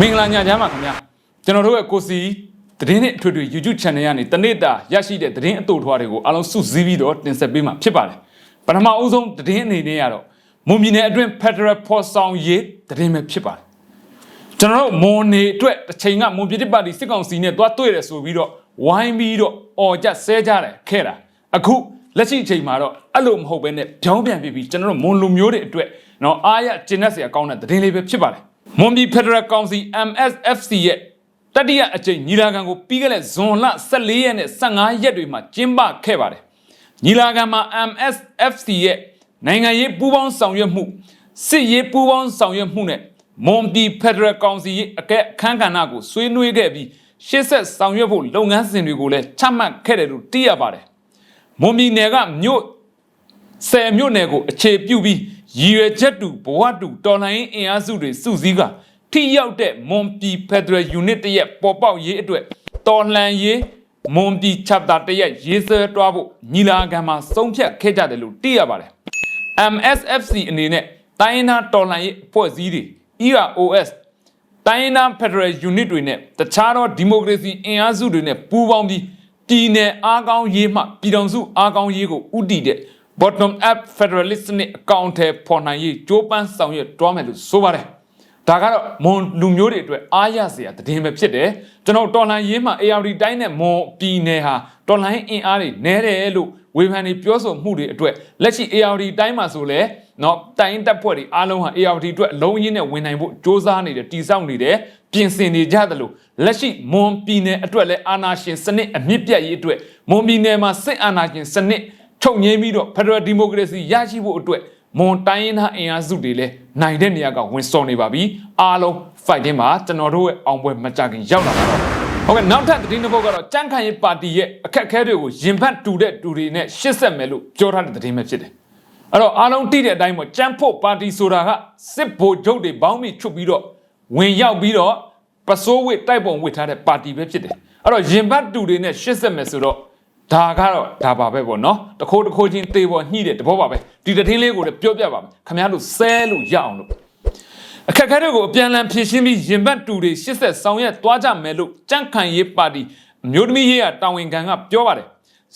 မင်္ဂလာညချမ်းပါခင်ဗျာကျွန်တော်တို့ရဲ့ကိုစီသတင်းနဲ့အထွေထွေ YouTube channel ကနေတနေ့တာရရှိတဲ့သတင်းအတူထွားတွေကိုအားလုံးစုစည်းပြီးတော့တင်ဆက်ပေးမှာဖြစ်ပါတယ်ပထမအဦးဆုံးသတင်းအနေနဲ့ကတော့မွန်ပြည်နယ်အတွင်း Federal Force ဆောင်ရေးသတင်းပဲဖြစ်ပါတယ်ကျွန်တော်တို့မွန်နေအတွက်တစ်ချိန်ကမွန်ပြည်တစ်ပါတီစစ်ကောင်စီနဲ့သွားတွေ့တယ်ဆိုပြီးတော့ဝိုင်းပြီးတော့អော်ကြဆဲကြတယ်ခဲ့တာအခုလက်ရှိအချိန်မှာတော့အဲ့လိုမဟုတ်ဘဲနဲ့ပြောင်းပြန်ပြပြီးကျွန်တော်တို့မွန်လူမျိုးတွေအတွက်နော်အားရကျဉ်တ်စရာကောင်းတဲ့သတင်းလေးပဲဖြစ်ပါတယ် မွန်ပြည် Federal Council MSFC ရဲ့တတိယအကြိမ်ညီလာခံကိုပြီးခဲ့တဲ့ဇွန်လ14ရက်နဲ့15ရက်တွေမှာကျင်းပခဲ့ပါတယ်ညီလာခံမှာ MSFC ရဲ့နိုင်ငံရေးပူးပေါင်းဆောင်ရွက်မှုစစ်ရေးပူးပေါင်းဆောင်ရွက်မှုနဲ့မွန်ပြည် Federal Council ရဲ့အကဲအခမ်းကဏ္ဍကိုဆွေးနွေးခဲ့ပြီးရှေ့ဆက်ဆောင်ရွက်ဖို့လုပ်ငန်းစဉ်တွေကိုလည်းချမှတ်ခဲ့တယ်လို့သိရပါတယ်မွန်ပြည်နယ်ကမြို့ဆယ်မြို့နယ်ကိုအခြေပြုပြီး ရည်ရွယ်ချက်တူဘဝတူတော်လှန်ရေးအင်အားစုတွေစုစည်းကထိရောက်တဲ့မွန်ပြည် Federal Unit တရက်ပေါ်ပေါက်ရေးအတွက်တော်လှန်ရေးမွန်ပြည် chapter တရက်ရေးဆွဲတွားဖို့ညီလာခံမှာဆုံးဖြတ်ခဲ့ကြတယ်လို့သိရပါတယ် MSFC အနေနဲ့တိုင်းရင်းသားတော်လှန်ရေးအဖွဲ့အစည်းတွေ EROS တိုင်းရင်းသား Federal Unit တွေနဲ့တခြားသောဒီမိုကရေစီအင်အားစုတွေနဲ့ပူးပေါင်းပြီးပြည်내အားကောင်းရေးမှပြည်တော်စုအားကောင်းရေးကိုဥတည်တဲ့ bottom up federalist နဲ့အကောင့်ထဲပေါ်နိုင်ရေးကြိုးပမ်းဆောင်ရွက်တွားမယ်လို့ဆိုပါတယ်ဒါကတော့မွန်လူမျိုးတွေအတွက်အားရစရာတည်င်းပဲဖြစ်တယ်ကျွန်တော်တော်လှန်ရေးမှာ ARD တိုင်းနဲ့မွန်ပြည်နယ်ဟာတော်လှန်အင်အားတွေနည်းတယ်လို့ဝေဖန်နေပြောဆိုမှုတွေအတွက်လက်ရှိ ARD တိုင်းမှာဆိုလဲနော်တိုင်းတပ်ဖွဲ့တွေအားလုံးဟာ ARD အတွက်အလုံးအင်းနဲ့ဝင်နိုင်ဖို့စ조사နေတယ်တည်ဆောက်နေတယ်ပြင်ဆင်နေကြတယ်လို့လက်ရှိမွန်ပြည်နယ်အတွက်လဲအာဏာရှင်စနစ်အမြင့်ပြတ်ရေးအတွက်မွန်ပြည်နယ်မှာစစ်အာဏာရှင်စနစ် ချုပ်ငြိမ်းပြီးတော့ Federal Democracy ရရှိဖို့အတွက်မွန်တိုင်းရင်းသားအင်အားစုတွေလည်းနိုင်တဲ့နေရာကဝင်စော်နေပါပြီအားလုံး fighting မှာကျွန်တော်တို့ရဲ့အောင်ပွဲမကြခင်ရောက်လာပါတော့ဟုတ်ကဲ့နောက်ထပ်သတင်းတစ်ပုဒ်ကတော့ကြန့်ခိုင်ရေးပါတီရဲ့အခက်အခဲတွေကိုရင်ဖတ်တူတဲ့တူတွေနဲ့ရှစ်ဆက်မယ်လို့ပြောထားတဲ့သတင်းပဲဖြစ်တယ်အဲ့တော့အားလုံးသိတဲ့အတိုင်းပေါ့ကြန့်ဖို့ပါတီဆိုတာကစစ်ဗိုလ်ချုပ်တွေဘောင်းမိချွတ်ပြီးတော့ဝင်ရောက်ပြီးတော့ပစိုးဝစ်တိုက်ပုံဝစ်ထားတဲ့ပါတီပဲဖြစ်တယ်အဲ့တော့ရင်ဖတ်တူတွေနဲ့ရှစ်ဆက်မယ်ဆိုတော့ ဒါကတော့ဒါပါပဲပေါ့နော်တခိုးတခိုးချင်းတေပေါ်ညှိတဲ့တဘောပါပဲဒီတထင်းလေးကိုလည်းပြောပြပါမယ်ခင်ဗျားတို့ဆဲလို့ရအောင်လို့အခက်အခဲတွေကိုအပြန်အလှန်ဖြေရှင်းပြီးရင်ဘတ်တူတွေရှစ်ဆက်ဆောင်ရွက်သွားကြမယ်လို့ကြန့်ခိုင်ရေးပါတီအမျိုးသမီးရေးကတာဝန်ခံကပြောပါတယ်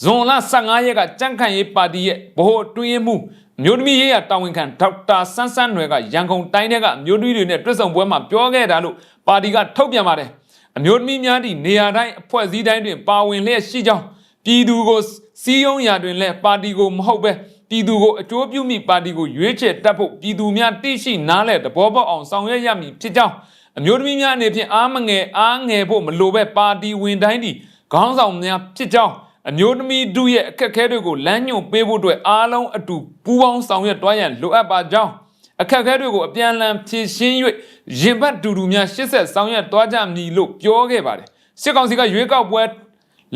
ဇွန်လ15ရက်ကကြန့်ခိုင်ရေးပါတီရဲ့ဗဟိုအတွင်းရေးမှူးအမျိုးသမီးရေးကတာဝန်ခံဒေါက်တာဆန်းဆန်းနွယ်ကရန်ကုန်တိုင်းထဲကအမျိုးသမီးတွေနဲ့တွေ့ဆုံပွဲမှာပြောခဲ့တာလို့ပါတီကထုတ်ပြန်ပါတယ်အမျိုးသမီးများသည့်နေရာတိုင်းအဖွဲ့အစည်းတိုင်းတွင်ပါဝင်လျက်ရှိကြောင်း ပြည်သူကိုစီးယုံရာတွင်လည်းပါတီကိုမဟုတ်ပဲပြည်သူကိုအကျိုးပြုမိပါတီကိုရွေးချယ်တက်ဖို့ပြည်သူများသိရှိနားလည်တဘောပေါက်အောင်ဆောင်ရွက်ရမည်ဖြစ်ကြောင်းအမျိုးသမီးများအနေဖြင့်အားမငယ်အားငယ်ဖို့မလိုပဲပါတီဝင်တိုင်းဒီခေါင်းဆောင်များဖြစ်ကြောင်းအမျိုးသမီးတို့ရဲ့အခက်အခဲတွေကိုလမ်းညွှန်ပေးဖို့အတွက်အားလုံးအတူပူးပေါင်းဆောင်ရွက်တွားရန်လိုအပ်ပါကြောင်းအခက်အခဲတွေကိုအပြန်အလှန်ဖြေရှင်း၍ရင်ဘတ်တူတူများရှစ်ဆက်ဆောင်ရွက်တွားကြမည်လို့ပြောခဲ့ပါတယ်စစ်ကောင်စီကရွေးကောက်ပွဲ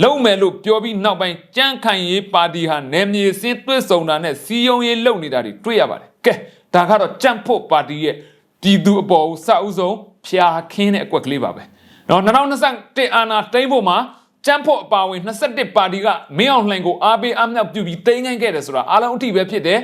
လုံမယ်လို့ပြောပြီးနောက်ပိုင်းကြမ်းခိုင်ရေးပါတီဟာနယ်မြေစင်းတွဲဆုံတာနဲ့စီယုံရေးလုပ်နေတာတွေတွေ့ရပါတယ်ကဲဒါကတော့ကြမ်းဖို့ပါတီရဲ့ပြည်သူအပေါ်စအုပ်ဆုံးဖျာခင်းတဲ့အကွက်ကလေးပါပဲနော်2021အာနာတိမ့်ဖို့မှာကြမ်းဖို့အပါဝင်21ပါတီကမင်းအောင်လှိုင်ကိုအားပေးအမြောက်ပြုပြီးတိမ့်ငိုင်းခဲ့တယ်ဆိုတာအားလုံးအထိပဲဖြစ်တယ်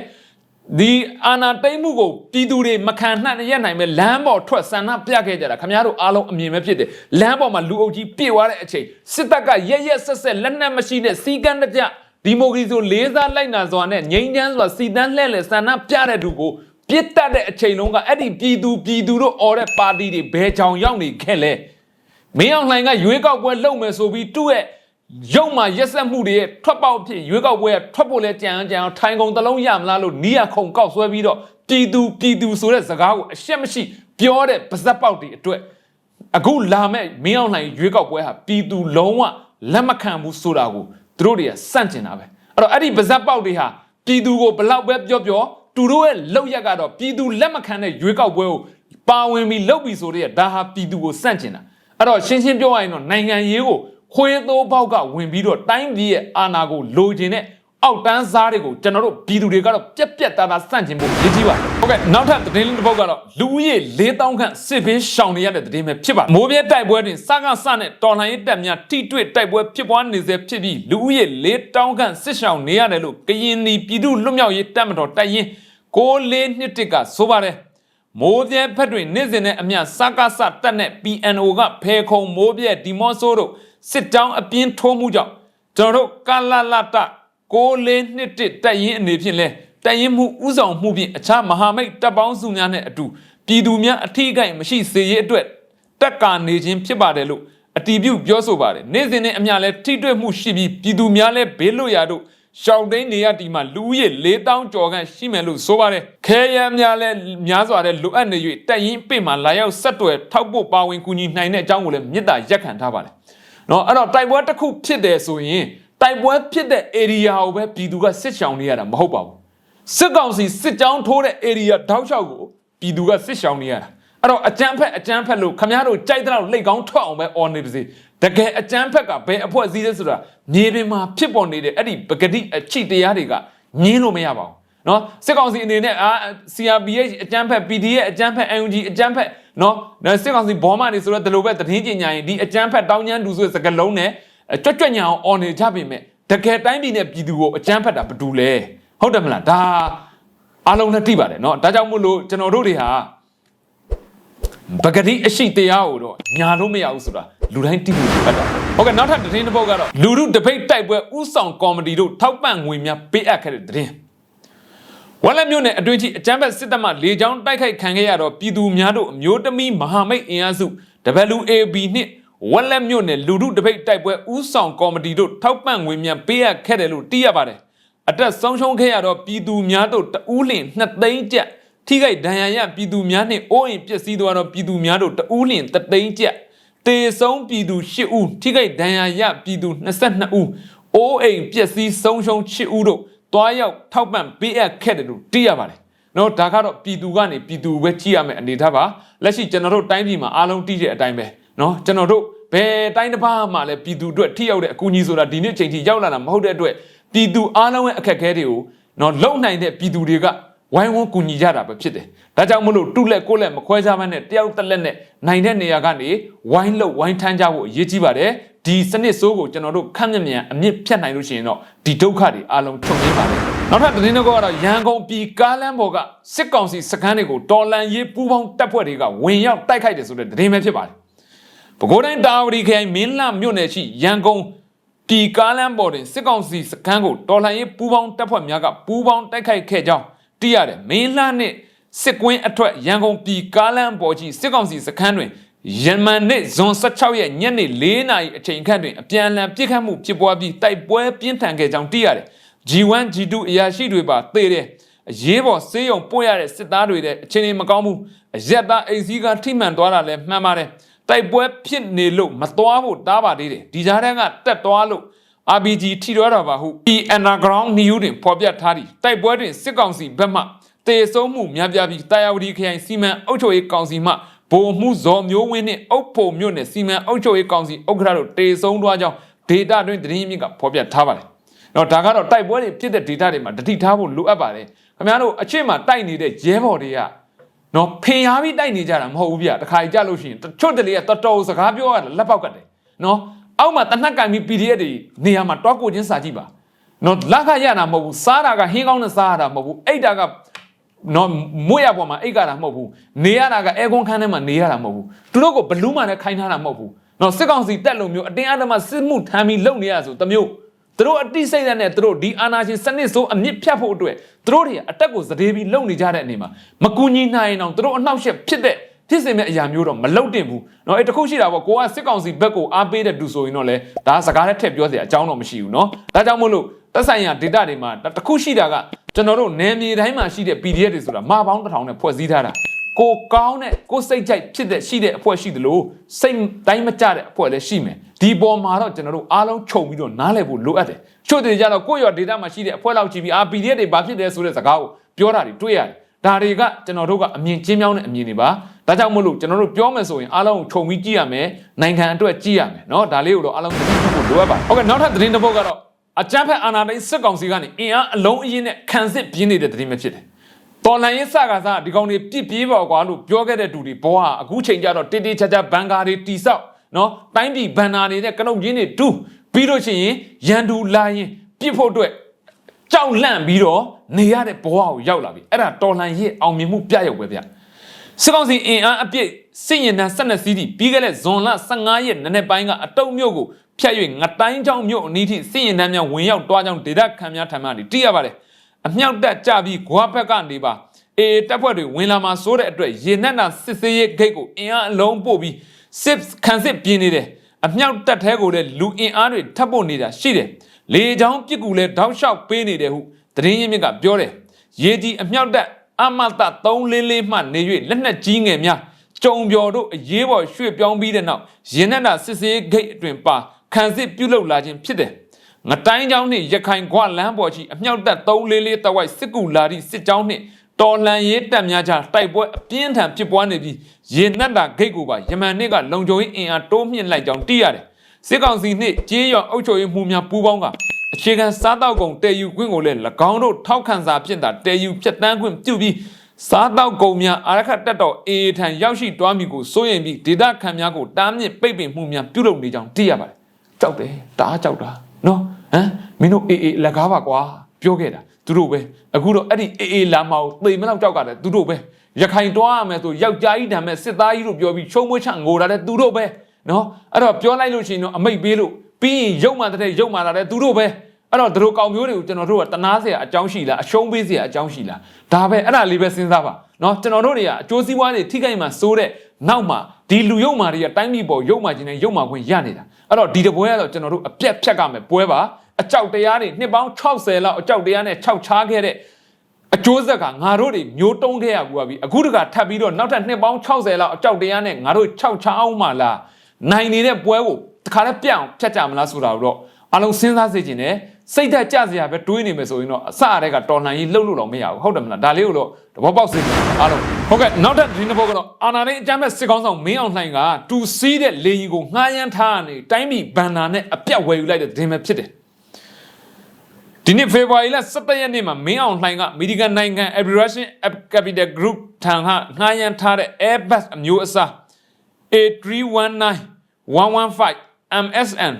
ဒီအာနာတိမ့်မှုကိုပြည်သူတွေမခံနှံ့ရက်နိုင်မဲ့လမ်းပေါ်ထွက်ဆန္ဒပြခဲ့ကြတာခင်ဗျားတို့အားလုံးအမြင်ပဲဖြစ်တယ်လမ်းပေါ်မှာလူအုပ်ကြီးပြည့်သွားတဲ့အချိန်စစ်တပ်ကရက်ရက်ဆက်ဆက်လက်နက်မရှိတဲ့စီကန်းတကြဒီမိုကရေစီကိုလေးစားလိုက်နာစွာနဲ့ငြိမ်းချမ်းစွာစီတန်းလှဲ့လေဆန္ဒပြတဲ့သူကိုပြစ်တတ်တဲ့အချိန်လုံးကအဲ့ဒီပြည်သူပြည်သူတို့အော်တဲ့ပါတီတွေဘယ်ချောင်ရောက်နေခဲ့လဲမင်းအောင်လှိုင်ကရွေးကောက်ပွဲလုပ်မယ်ဆိုပြီးသူ့ရဲ့ ရုပ်မှာရက်ဆက်မှုတွေရဲ့ထွက်ပေါက်ဖြစ်ရွေးကောက်ပွဲကထွက်ဖို့လဲကြံကြံအောင်ထိုင်ကုန်တလုံးရမလားလို့နီးရခုံကောက်ဆွဲပြီးတော့ပြည်သူပြည်သူဆိုတဲ့စကားကိုအရှက်မရှိပြောတဲ့ပါဇက်ပေါက်တွေအတွက်အခုလာမဲ့မင်းအောင်လှိုင်ရွေးကောက်ပွဲဟာပြည်သူလုံးဝလက်မခံဘူးဆိုတာကိုသူတို့တွေကစန့်ကျင်တာပဲအဲ့တော့အဲ့ဒီပါဇက်ပေါက်တွေဟာပြည်သူကိုဘလောက်ပဲပြောပြောသူတို့ရဲ့လောက်ရက်ကတော့ပြည်သူလက်မခံတဲ့ရွေးကောက်ပွဲကိုပါဝင်ပြီးလုပ်ပြီးဆိုတဲ့ဒါဟာပြည်သူကိုစန့်ကျင်တာအဲ့တော့ရှင်းရှင်းပြောရရင်တော့နိုင်ငံရေးကို ခွေးသိုးပေါက်ကဝင်ပြီးတော့တိုင်းပြည်ရဲ့အာဏာကိုလိုချင်တဲ့အောက်တန်းစားတွေကိုကျွန်တော်တို့ပြည်သူတွေကတော့ပြက်ပြက်သားသားစန့်ကျင်ဖို့ရည်ကြီးပါတယ်။ဟုတ်ကဲ့နောက်ထပ်သတင်းလေးတစ်ပုဒ်ကတော့လူဦးရေ4000ခန့်စစ်ဘေးရှောင်နေရတဲ့သတင်းပဲဖြစ်ပါတယ်။မိုးပြဲတိုက်ပွဲတွင်စကားစနဲ့တော်လှန်ရေးတပ်များထိတွေ့တိုက်ပွဲဖြစ်ပွားနေစေဖြစ်ပြီးလူဦးရေ4000ခန့်စစ်ရှောင်နေရတယ်လို့ကရင်နီပြည်သူ့လွတ်မြောက်ရေးတပ်မတော်တိုက်ရင်6လေးနှစ်တက်ကဆိုပါတယ်။မိုးပြဲဖက်တွင်နေ့စဉ်နဲ့အမျှစကားစတက်နဲ့ PNO ကဖဲခုံမိုးပြဲဒီမော့ဆိုတို့ စစ်တောင်းအပြင်းထိုးမှုကြောင့်ကျွန်တော်တို့ကလလတ6လေးနှစ်တက်ရင်အနေဖြင့်လဲတက်ရင်မှုဥဆောင်မှုဖြင့်အခြားမဟာမိတ်တပ်ပေါင်းစုများနဲ့အတူပြည်သူများအထီးအကိုက်မရှိစေရေးအတွက်တက်ကာနေခြင်းဖြစ်ပါတယ်လို့အတီးပြုပြောဆိုပါတယ်နေ့စဉ်နဲ့အမျှလဲထိတွေ့မှုရှိပြီးပြည်သူများလဲဘေးလွတ်ရာတို့ရှောင်းတိန်နေရတီမှာလူဦးရေ4000ကျော်ခန့်ရှိမယ်လို့ဆိုပါတယ်ခဲရန်များလဲများစွာတဲ့လိုအပ်နေ၍တက်ရင်ပင့်မှာလာရောက်ဆက်တွယ်ထောက်ပို့ပါဝင်ကူညီနိုင်တဲ့အကြောင်းကိုလည်းမြစ်တာရက်ခံထားပါတယ် နော်အဲ့တော့တိုက်ပွဲတစ်ခုဖြစ်တယ်ဆိုရင်တိုက်ပွဲဖြစ်တဲ့ area ကိုပဲပြည်သူကစစ်ရှောင်နေရတာမဟုတ်ပါဘူးစစ်ကောင်စီစစ်ကြောင်းထိုးတဲ့ area တောက်လျှောက်ကိုပြည်သူကစစ်ရှောင်နေရတာအဲ့တော့အကြမ်းဖက်အကြမ်းဖက်လို့ခမရတို့ကြိုက်တဲ့လောက်လက်ကောင်းထွက်အောင်ပဲအော်နေပါစေတကယ်အကြမ်းဖက်ကဘယ်အဖွဲ့အစည်းလဲဆိုတာမြေပြင်မှာဖြစ်ပေါ်နေတဲ့အဲ့ဒီပဂတိအချိတရားတွေကငင်းလို့မရပါဘူး နော်စစ်ကောင်စီအနေနဲ့အာ CRPH အကြမ်းဖက် PDF အကြမ်းဖက် NUG အကြမ်းဖက်နော်စစ်ကောင်စီဘောမနေဆိုတော့ဒီလိုပဲသတင်းကြေညာရင်ဒီအကြမ်းဖက်တောင်းကျမ်းတူဆိုစကလုံးနဲ့ကြွက်ကြွက်ညာအောင်အော်နေကြပြင်မဲ့တကယ်တိုင်းပြည်နဲ့ပြည်သူကိုအကြမ်းဖက်တာဘယ်သူလဲဟုတ်တယ်မလားဒါအားလုံးနဲ့တိပါတယ်နော်ဒါကြောင့်မို့လို့ကျွန်တော်တို့တွေဟာပဂတိအရှိတရားကိုတော့ညာလို့မရဘူးဆိုတာလူတိုင်းတိတိပတ်တာဟုတ်ကဲ့နောက်ထပ်သတင်းတစ်ပုဒ်ကတော့လူလူဒဘိတ်တိုက်ပွဲဥဆောင်ကော်မတီတို့ထောက်ပံ့ငွေများပေးအပ်ခဲ့တဲ့သတင်း ဝက်လက်မြို့နယ်အတွင်းကြီးအကြမ်းဖက်စစ်တပ်မှလေကြောင်းတိုက်ခိုက်ခံခဲ့ရတော့ပြည်သူများတို့အမျိုးသမီးမဟာမိတ်အင်အားစု WAB နှင့်ဝက်လက်မြို့နယ်လူလူတပိတ်တိုက်ပွဲဥဆောင်ကော်မတီတို့ထောက်ပံ့ငွေများပေးအပ်ခဲ့တယ်လို့သိရပါတယ်အတက်ဆုံးရှုံးခဲ့ရတော့ပြည်သူများတို့တဦးလင်2သိန်းကျပ်ထိခိုက်ဒဏ်ရာရပြည်သူများနှင့်အိုးအိမ်ပျက်စီးသွားတော့ပြည်သူများတို့တဦးလင်3သိန်းကျပ်တေဆုံးပြည်သူ8ဦးထိခိုက်ဒဏ်ရာရပြည်သူ22ဦးအိုးအိမ်ပျက်စီးဆုံးရှုံး8ဦးတို့ တွားရောက်ထောက်ပံ့ပေးအပ်ခဲ့တယ်လို့သိရပါတယ်နော်ဒါကတော့ပြည်သူကနေပြည်သူပဲကြည့်ရမယ်အနေထားပါလက်ရှိကျွန်တော်တို့တိုင်းပြည်မှာအားလုံးတည်တဲ့အတိုင်းပဲနော်ကျွန်တော်တို့ဘယ်တိုင်းတစ်ပါးမှလည်းပြည်သူအတွက်ထိရောက်တဲ့အကူအညီဆိုတာဒီနေ့ချိန်ထိရောက်လာတာမဟုတ်တဲ့အတွက်ပြည်သူအားလုံးရဲ့အခက်အခဲတွေကိုနော်လုံနိုင်တဲ့ပြည်သူတွေကဝိုင်းဝန်းကူညီကြတာပဲဖြစ်တယ်။ဒါကြောင့်မလို့တုလက်ကိုလက်မခွဲခြားမနဲ့တယောက်တစ်လက်နဲ့နိုင်တဲ့နေရာကနေဝိုင်းလို့ဝိုင်းထမ်းကြဖို့အရေးကြီးပါတယ်။ဒီစနစ်ဆိုးကိုကျွန်တော်တို့ခန့်မြမြန်အမြင့်ဖြတ်နိုင်လို့ရှိရင်တော့ဒီဒုက္ခတွေအလုံးချုပ်ငင်းပါတယ်။နောက်ထပ်သတင်းတစ်ခုကတော့ရန်ကုန်ပြည်ကားလမ်းပေါ်ကစစ်ကောင်စီစခန်းတွေကိုတော်လန်ရေးပူးပေါင်းတပ်ဖွဲ့တွေကဝင်ရောက်တိုက်ခိုက်တယ်ဆိုတဲ့သတင်းပဲဖြစ်ပါတယ်။ပဲခူးတိုင်းတာဝတီခရိုင်မင်းလှမြို့နယ်ရှိရန်ကုန်ပြည်ကားလမ်းပေါ်တွင်စစ်ကောင်စီစခန်းကိုတော်လှန်ရေးပူးပေါင်းတပ်ဖွဲ့များကပူးပေါင်းတိုက်ခိုက်ခဲ့ကြောင်းသိရတယ်မင်းလှနဲ့စစ်ကွင်းအထွက်ရန်ကုန်ပြည်ကားလမ်းပေါ်ကြီးစစ်ကောင်စီစခန်းတွင် ယမန်နေ့ဇွန်16ရက်ညနေ4နာရီအချိန်ခန့်တွင်အပြန်အလှန်ပြစ်ခတ်မှုဖြစ်ပွားပြီးတိုက်ပွဲပြင်းထန်ခဲ့ကြောင်းသိရတယ် G1 G2 အရာရှိတွေပါသေတယ်အရေးပေါ်ဆေးရုံပို့ရတဲ့စစ်သားတွေတဲ့အခြေအနေမကောင်းဘူးအရက်သားအိမ်စည်းကထိမှန်သွားတာလည်းမှန်ပါတယ်တိုက်ပွဲဖြစ်နေလို့မသွားဖို့တားပါသေးတယ်ဒီကြားထဲကတက်သွားလို့ RPG ထိတော့တာပါဟု E Underground News တွင်ဖော်ပြထားသည်တိုက်ပွဲတွင်စစ်ကောင်စီဘက်မှတေဆုံးမှုများပြားပြီးတာယာဝတီခရိုင်စီမံအုပ်ချုပ်ရေးကောင်စီမှ ဗိုလ်မှုဇော်မျိုးဝင်းနှင့်အုပ်ဖို့မြို့နယ်စီမံအုပ်ချုပ်ရေးကောင်စီဥက္ကဋ္ဌတို့တေဆုံးသွားကြောင်းဒေတာတွင်သတင်းမြစ်ကဖော်ပြထားပါတယ်။တော့ဒါကတော့တိုက်ပွဲတွေဖြစ်တဲ့ဒေတာတွေမှာတတိထားဖို့လိုအပ်ပါတယ်။ခင်ဗျားတို့အချစ်မှာတိုက်နေတဲ့ရဲဘော်တွေကနော်ဖင်ရားပြီးတိုက်နေကြတာမဟုတ်ဘူးဗျ။တခါကြလို့ရှိရင်ချွတ်တလေကတော်တော်စကားပြောရတာလက်ပေါက်ကတ်တယ်။နော်အောက်မှာတနက်ကင်ပြီး PDF တွေနေရာမှာတွားကိုချင်းစာကြည့်ပါနော်လက်ခရတာမဟုတ်ဘူးစားတာကဟင်းကောင်းနဲ့စားရတာမဟုတ်ဘူးအိတ်တာက နော်မွေ့ရပေါ်မှာအိတ်ကတာမဟုတ်ဘူးနေရတာကအဲကွန်ခန်းထဲမှာနေရတာမဟုတ်ဘူးသူတို့ကဘလူးမှလည်းခိုင်းထားတာမဟုတ်ဘူးနော်စစ်ကောင်စီတက်လို့မျိုးအတင်းအဓမ္မစစ်မှုထမ်းပြီးလုပ်နေရဆိုတမျိုးသူတို့အတိစိတ်နဲ့သူတို့ဒီအာနာရှင်စနစ်ဆိုးအမြင့်ဖြတ်ဖို့အတွက်သူတို့တွေအတက်ကိုစတေးပြီးလုပ်နေကြတဲ့အနေမှာမကူညီနိုင်အောင်သူတို့အနှောက်အယှက်ဖြစ်တဲ့ဖြစ်စေမဲ့အရာမျိုးတော့မလုတ်တင်ဘူးเนาะအဲတခုရှိတာပေါ့ကိုကစစ်ကောင်စီဘက်ကိုအားပေးတဲ့သူဆိုရင်တော့လေဒါစကားနဲ့ထည့်ပြောစရာအကြောင်းတော့မရှိဘူးเนาะဒါကြောင့်မို့လို့တက်ဆိုင်ရာ data တွေမှာတခုရှိတာက ကျွန်တော်တို့နယ်မြေတိုင်းမှာရှိတဲ့ PDF တွေဆိုတာမပေါင်းတစ်ထောင်နဲ့ဖွဲ့စည်းထားတာကိုကောင်းတဲ့ကိုစိတ်ကြိုက်ဖြစ်တဲ့ရှိတဲ့အဖွဲ့ရှိသလိုစိတ်တိုင်းမကြတဲ့အဖွဲ့လည်းရှိမယ်ဒီပေါ်မှာတော့ကျွန်တော်တို့အားလုံးခြုံပြီးတော့နားလည်ဖို့လိုအပ်တယ်ချို့တွေကြတော့ကိုယ့်ရော data မှာရှိတဲ့အဖွဲ့လောက်ကြည့်ပြီးအာ PDF တွေဘာဖြစ်တယ်ဆိုတဲ့စကားကိုပြောတာတွေတွေ့ရတယ်ဒါတွေကကျွန်တော်တို့ကအမြင်ချင်းမြောင်းတဲ့အမြင်တွေပါဒါကြောင့်မို့လို့ကျွန်တော်တို့ပြောမယ်ဆိုရင်အားလုံးကိုခြုံပြီးကြည့်ရမယ်နိုင်ငံအတွက်ကြည့်ရမယ်เนาะဒါလေးကိုတော့အားလုံးသိဖို့လိုအပ်ပါတယ်ဟုတ်ကဲ့နောက်ထပ်သတင်းတစ်ပုဒ်ကတော့ အကြမ်းဖက်အာဏာသိမ်းစစ်ကောင်စီကနေအင်အားအလုံးအင်းနဲ့ခံစစ်ပြင်းနေတဲ့သတင်းပဲဖြစ်တယ်တော်လန်ရေးစကားစားဒီကောင်တွေပြစ်ပြေးပါကွာလို့ပြောခဲ့တဲ့သူတွေဘောဟာအခုချိန်ကျတော့တိတိကျကျဘန်ကာတွေတိဆောက်နော်တိုင်းပြည်ဘန်နာနေတဲ့ကနုတ်ရင်းတွေတူးပြီးလို့ရှိရင်ရန်သူလာရင်ပြစ်ဖို့အတွက်ကြောက်လန့်ပြီးတော့နေရတဲ့ဘဝကိုရောက်လာပြီအဲ့ဒါတော်လှန်ရေးအောင်မြင်မှုပြရုပ်ပဲဗျ စစ်ကောင်စီအင်အားအပြည့်စစ်ရင်တန်း12စီးတီပြီးခဲ့တဲ့ဇွန်လ15ရက်နေ့နေ့ပိုင်းကအတုံမြို့ကိုဖျက်၍ငတိုင်းချောင်းမြို့အနီးထိစစ်ရင်တန်းများဝင်ရောက်တွားကြောင်းဒေသခံများထံမှသိရပါတယ်အမြောက်တက်ကြပြီးဂွာဘက်ကနေပါအေးတပ်ဖွဲ့တွေဝင်လာမှာစိုးတဲ့အတွက်ရေနက်နာစစ်စေးရေးဂိတ်ကိုအင်အားအလုံးပို့ပြီးစစ်ခံစစ်ပြင်းနေတယ်အမြောက်တက်ထဲကိုလည်းလူအင်အားတွေထပ်ပို့နေတာရှိတယ်လေချောင်းပြစ်ကူလည်းတောက်လျှောက်ပေးနေတယ်ဟုသတင်းရင်းမြစ်ကပြောတယ်ရေကြီးအမြောက်တက် အမတ344မှနေ၍လက်နက်ကြီးငယ်များကြုံပြော်တို့အရေးပေါ်ရွှေ့ပြောင်းပြီးတဲ့နောက်ရင်နက်တာစစ်စေးဂိတ်အတွင်ပါခံစစ်ပြုတ်လုလာခြင်းဖြစ်တယ်။ငတိုင်းချောင်းနှင့်ရခိုင်ခွလမ်းပေါ်ရှိအမြောက်တပ်344တဝိုက်စစ်ကူလာသည့်စစ်ကြောင်းနှင့်တော်လန်ရေးတပ်များကြားတိုက်ပွဲအပြင်းထန်ဖြစ်ပွားနေပြီးရင်နက်တာဂိတ်ကိုပါယမန်နှစ်ကလုံခြုံရေးအင်အားတိုးမြင့်လိုက်ကြောင်းသိရတယ်။စစ်ကောင်စီနှင့်ကြေးရွာအုပ်ချုပ်ရေးမှုများပူးပေါင်းက အခြေခံစားတောက်ကုန်တည်ယူခွင့်ကိုလည်း၎င်းတို့ထောက်ခံစာဖြင့်သာတည်ယူဖြတ်တန်းခွင့်ပြုပြီးစားတောက်ကုန်များအာရခတ်တက်တော်အေအေထံရောက်ရှိသွားမည်ကိုစိုးရင်ပြီးဒေသခံများကိုတားမြစ်ပိတ်ပင်မှုများပြုလုပ်နေကြောင်းသိရပါတယ်။ကြောက်တယ်တအားကြောက်တာနော်ဟမ်မင်းတို့အေအေလက်ကားပါကွာပြောခဲ့တာသူတို့ပဲအခုတော့အဲ့ဒီအေအေလာမအောင်သေမလောက်ကြောက်ကတယ်သူတို့ပဲရခိုင်တွားရမယ်ဆိုယောက်ျားကြီးတံမဲ့စစ်သားကြီးတို့ပြောပြီးချုံမွေးချငိုတာတဲ့သူတို့ပဲနော်အဲ့တော့ပြောလိုက်လို့ရှိရင်တော့အမိတ်ပေးလို့ ပြီးရင်ရုပ်မှတဲ့ရုပ်မှလာတဲ့သူတို့ပဲအဲ့တော့သူတို့ကောင်မျိုးတွေကိုကျွန်တော်တို့ကတနာเสียအကြောင်းရှိလားအရှုံးပေးเสียအကြောင်းရှိလားဒါပဲအဲ့ဒါလေးပဲစဉ်းစားပါเนาะကျွန်တော်တို့တွေကအကျိုးစီးပွားတွေထိခိုက်မှစိုးတဲ့နောက်မှဒီလူယုံမာတွေကတိုင်းပြည်ပေါ်ယုံမာခြင်းနဲ့ယုံမာခွင့်ရနေတာအဲ့တော့ဒီတပွဲကတော့ကျွန်တော်တို့အပြက်ဖြတ်ကမယ်ပွဲပါအကြောက်တရားတွေနှစ်ပေါင်း60လောက်အကြောက်တရားနဲ့ခြောက်ချားခဲ့တဲ့အကျိုးဆက်ကငါတို့တွေမျိုးတုံးခဲ့ရကူပါပြီအခုတကထပ်ပြီးတော့နောက်ထပ်နှစ်ပေါင်း60လောက်အကြောက်တရားနဲ့ငါတို့ခြောက်ချားအောင်မှလားနိုင်နေတဲ့ပွဲကိုတ ခါလဲပြန့်အောင်ဖြတ်ကြမလားဆိုတာတော့အလုံးစဉ်းစားစေချင်တယ်စိတ်သက်ကြစရာပဲတွေးနေမယ်ဆိုရင်တော့အစအရဲကတော်လှန်ရေးလှုပ်လို့တော့မရဘူးဟုတ်တယ်မလားဒါလေးကိုတော့တဘောပေါက်စေချင်တယ်အားလုံးဟုတ်ကဲ့နောက်ထပ်ဒီနှစ်ဘောကတော့အာနာရင်းအကြမ်းမဲ့စစ်ကောင်းဆောင်မင်းအောင်လှိုင်ကတူစီးတဲ့လေရင်ကိုငှားရမ်းထားနေတိုင်းပြည်ဘန်နာနဲ့အပြတ်ဝယ်ယူလိုက်တဲ့ဒင်ပဲဖြစ်တယ်ဒီနေ့ဖေဖော်ဝါရီလ17ရက်နေ့မှာမင်းအောင်လှိုင်ကအမေရိကန်နိုင်ငံ Aviation Capital Group ထံကငှားရမ်းထားတဲ့ Airbus အမျိုးအစား A319 115 MSN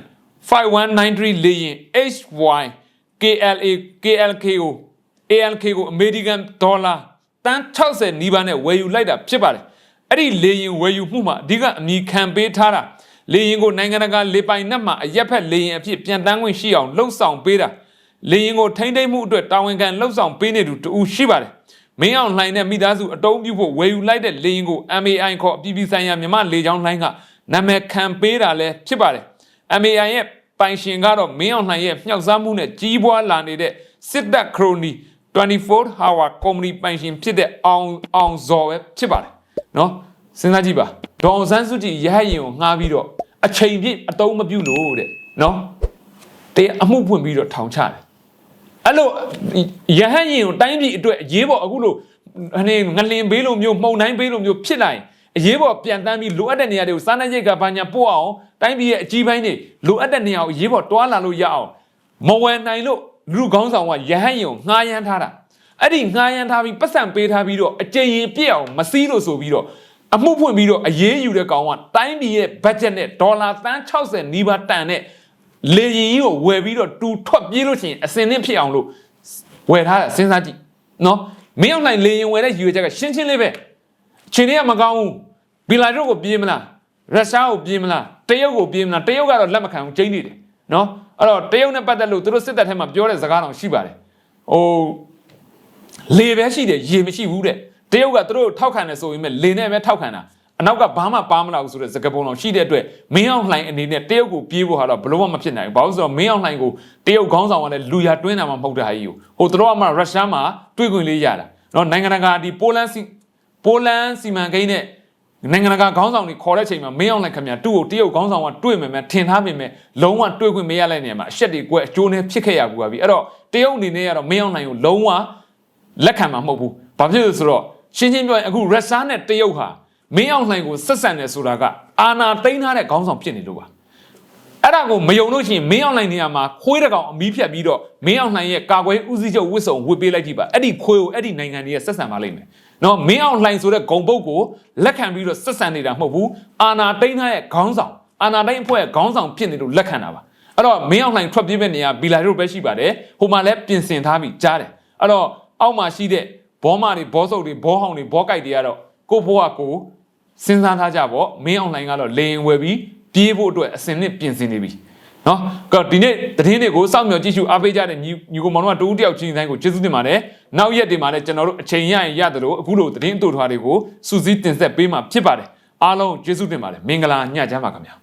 5193လေရင် HY KLA KLK ကို ALK ကိုအမေရိကန်ဒေါ်လာတန်း60နီးပါးနဲ့ဝယ်ယူလိုက်တာဖြစ်ပါတယ်အဲ့ဒီလေရင်ဝယ်ယူမှုမှာအဓိကအမိခံပေးထားတာလေရင်ကိုနိုင်ငံတကာလေပိုင်နက်မှာအရက်ဖက်လေရင်အဖြစ်ပြန်တန်းခွင့်ရှိအောင်လှုပ်ဆောင်ပေးတာလေရင်ကိုထိမ့်သိမ့်မှုအတွက်တာဝန်ခံလှုပ်ဆောင်ပေးနေသူတူရှိပါတယ်မင်းအောင်လှိုင်တဲ့မိသားစုအတုံးပြုဖို့ဝယ်ယူလိုက်တဲ့လေရင်ကို MAI ခေါ်အပြည်ပြည်ဆိုင်ရာမြမလေချောင်းလှိုင်းက နာမည်ခံပေးတာလည်းဖြစ်ပါတယ် MAI ရဲ့ပိုင်ရှင်ကတော့မင်းအောင်လှိုင်ရဲ့မြှောက်စားမှုနဲ့ကြီးပွားလာနေတဲ့စစ်တပ်ခရိုနီ24 hour company ပိုင်ရှင်ဖြစ်တဲ့အောင်အောင်ဇော်ပဲဖြစ်ပါတယ်နော်စဉ်းစားကြည့်ပါဒေါအောင်ဆန်းစုကြည်ရဟရင်ကိုငှားပြီးတော့အချိန်ပြည့်အတုံးမပြုတ်လို့တဲ့နော်တရားအမှုဖွင့်ပြီးတော့ထောင်ချတယ်အဲ့လိုရဟရင်ကိုတိုင်းပြည်အတွက်အရေးပေါ်အခုလို့အနေငလင်ဘေးလိုမျိုးမှုန်တိုင်းဘေးလိုမျိုးဖြစ်လာရင် အရေးပေါ်ပြန်တန်းပြီးလိုအပ်တဲ့နေရာတွေကိုစားနပ်ရိက္ခာဘာညာပို့အောင်တိုင်းပြည်ရဲ့အကြီးပိုင်းတွေလိုအပ်တဲ့နေရာကိုအရေးပေါ်တွားလာလို့ရအောင်မဝယ်နိုင်လို့လူကောင်းဆောင်ကရဟန်းရင်ကိုငှားရမ်းထားတာအဲ့ဒီငှားရမ်းထားပြီးပတ်စံပေးထားပြီးတော့အကြိမ်ရင်ပြည့်အောင်မစည်းလို့ဆိုပြီးတော့အမှုဖွင့်ပြီးတော့အရေးယူတဲ့ကောင်ကတိုင်းပြည်ရဲ့ဘတ်ဂျက်နဲ့ဒေါ်လာတန်း60နီးပါးတန်တဲ့လေရင်ကြီးကိုဝယ်ပြီးတော့တူထွက်ပြေးလို့ရှိရင်အစင်နဲ့ဖြစ်အောင်လို့ဝယ်ထားတာစဉ်းစားကြည့်နော်မင်းအောင်နိုင်လေရင်ဝယ်တဲ့ယူရချက်ကရှင်းရှင်းလေးပဲအ ချိန်တွေကမကောင်းဘူးဘီလာတို့ကိုပြေးမလားရုရှားကိုပြေးမလားတရုတ်ကိုပြေးမလားတရုတ်ကတော့လက်မခံဘူးကျင်းနေတယ်နော်အဲ့တော့တရုတ်နဲ့ပတ်သက်လို့သူတို့စစ်တပ်ထဲမှာပြောတဲ့စကားတောင်ရှိပါတယ်ဟိုလေပဲရှိတယ်ရေမရှိဘူးတဲ့တရုတ်ကသူတို့ထောက်ခံတယ်ဆိုရင်ပဲလေနဲ့ပဲထောက်ခံတာအနောက်ကဘာမှပါမလာဘူးဆိုတဲ့စကားပုံတော်ရှိတဲ့အတွက်မင်းအောင်လှိုင်အနေနဲ့တရုတ်ကိုပြေးဖို့ဟာတော့ဘလို့မှမဖြစ်နိုင်ဘူးဘာလို့ဆိုတော့မင်းအောင်လှိုင်ကိုတရုတ်ခေါင်းဆောင်ကလည်းလူရတွင်းတာမှမဟုတ်တဲ့ဟာကြီးကိုဟိုသူတို့ကမှရုရှားမှာတွေ့ခွင့်လေးရတာနော်နိုင်ငံတကာဒီပိုလန်စီ ပိုလန်စီမံကိန်းနဲ့နိုင်ငံတကာခေါင်းဆောင်တွေခေါ်တဲ့ချိန်မှာမင်းအောင်လှိုင်ခင်ဗျာသူ့ကိုတရုတ်ခေါင်းဆောင်ကတွေ့မယ်မယ်ထင်ထားပေမဲ့လုံးဝတွေ့ခွင့်မရလိုက်နေမှာအရှက်တွေကွက်အကျိုးနဲ့ဖြစ်ခဲ့ရကူပါပြီအဲ့တော့တရုတ်အနေနဲ့ကတော့မင်းအောင်လှိုင်ကိုလုံးဝလက်ခံမှာမဟုတ်ဘူးဘာဖြစ်လို့ဆိုတော့ရှင်းရှင်းပြောရင်အခုရုရှားနဲ့တရုတ်ဟာမင်းအောင်လှိုင်ကိုဆက်ဆံတယ်ဆိုတာကအာနာသိမ်းထားတဲ့ခေါင်းဆောင်ဖြစ်နေလို့ပါအဲ့ဒါကိုမယုံလို့ရှိရင်မင်းအောင်လှိုင်နေရာမှာခွေးတကောင်အမီးဖြတ်ပြီးတော့မင်းအောင်လှိုင်ရဲ့ကာကွယ်ဦးစီးချုပ်ဝစ်စုံဝစ်ပေးလိုက်ကြည့်ပါအဲ့ဒီခွေးကိုအဲ့ဒီနိုင်ငံတွေရဲ့ဆက်ဆံပါလိမ့်မယ် နော်မင်းအောင်လှိုင်ဆိုတဲ့ဂုံပုတ်ကိုလက်ခံပြီးတော့ဆက်ဆံနေတာမဟုတ်ဘူးအာနာသိမ်းထားရဲ့ခေါင်းဆောင်အာနာသိမ်းအဖွဲ့ရဲ့ခေါင်းဆောင်ဖြစ်နေလို့လက်ခံတာပါအဲ့တော့မင်းအောင်လှိုင်ထွက်ပြေးမဲ့နေရာဘီလာတို့ပဲရှိပါတယ်ဟိုမှာလည်းပြင်ဆင်ထားပြီးကြားတယ်အဲ့တော့အောက်မှာရှိတဲ့ဘောမတွေဘောဆုပ်တွေဘောဟောင်းတွေဘောကြိုက်တွေကတော့ကိုဘွားကိုစဉ်းစားထားကြပေါ့မင်းအွန်လိုင်းကတော့လေရင်ဝယ်ပြီးပြေးဖို့အတွက်အစင်နဲ့ပြင်ဆင်နေပြီ နော်ကဲဒီနေ့သတင်းတွေကိုစောင့်မျှော်ကြည့်ရှုအားပေးကြတဲ့ညီညီကိုမောင်တို့ကတူတူတယောက်ချင်းတိုင်းကိုကျေးဇူးတင်ပါတယ်နောက်ရက်တွေမှာလည်းကျွန်တော်တို့အချိန်ရရင်ရတယ်လို့အခုလိုသတင်းအတူထွားတွေကိုစူးစီးတင်ဆက်ပေးမှာဖြစ်ပါတယ်အားလုံးကျေးဇူးတင်ပါတယ်မင်္ဂလာညချမ်းပါခင်ဗျာ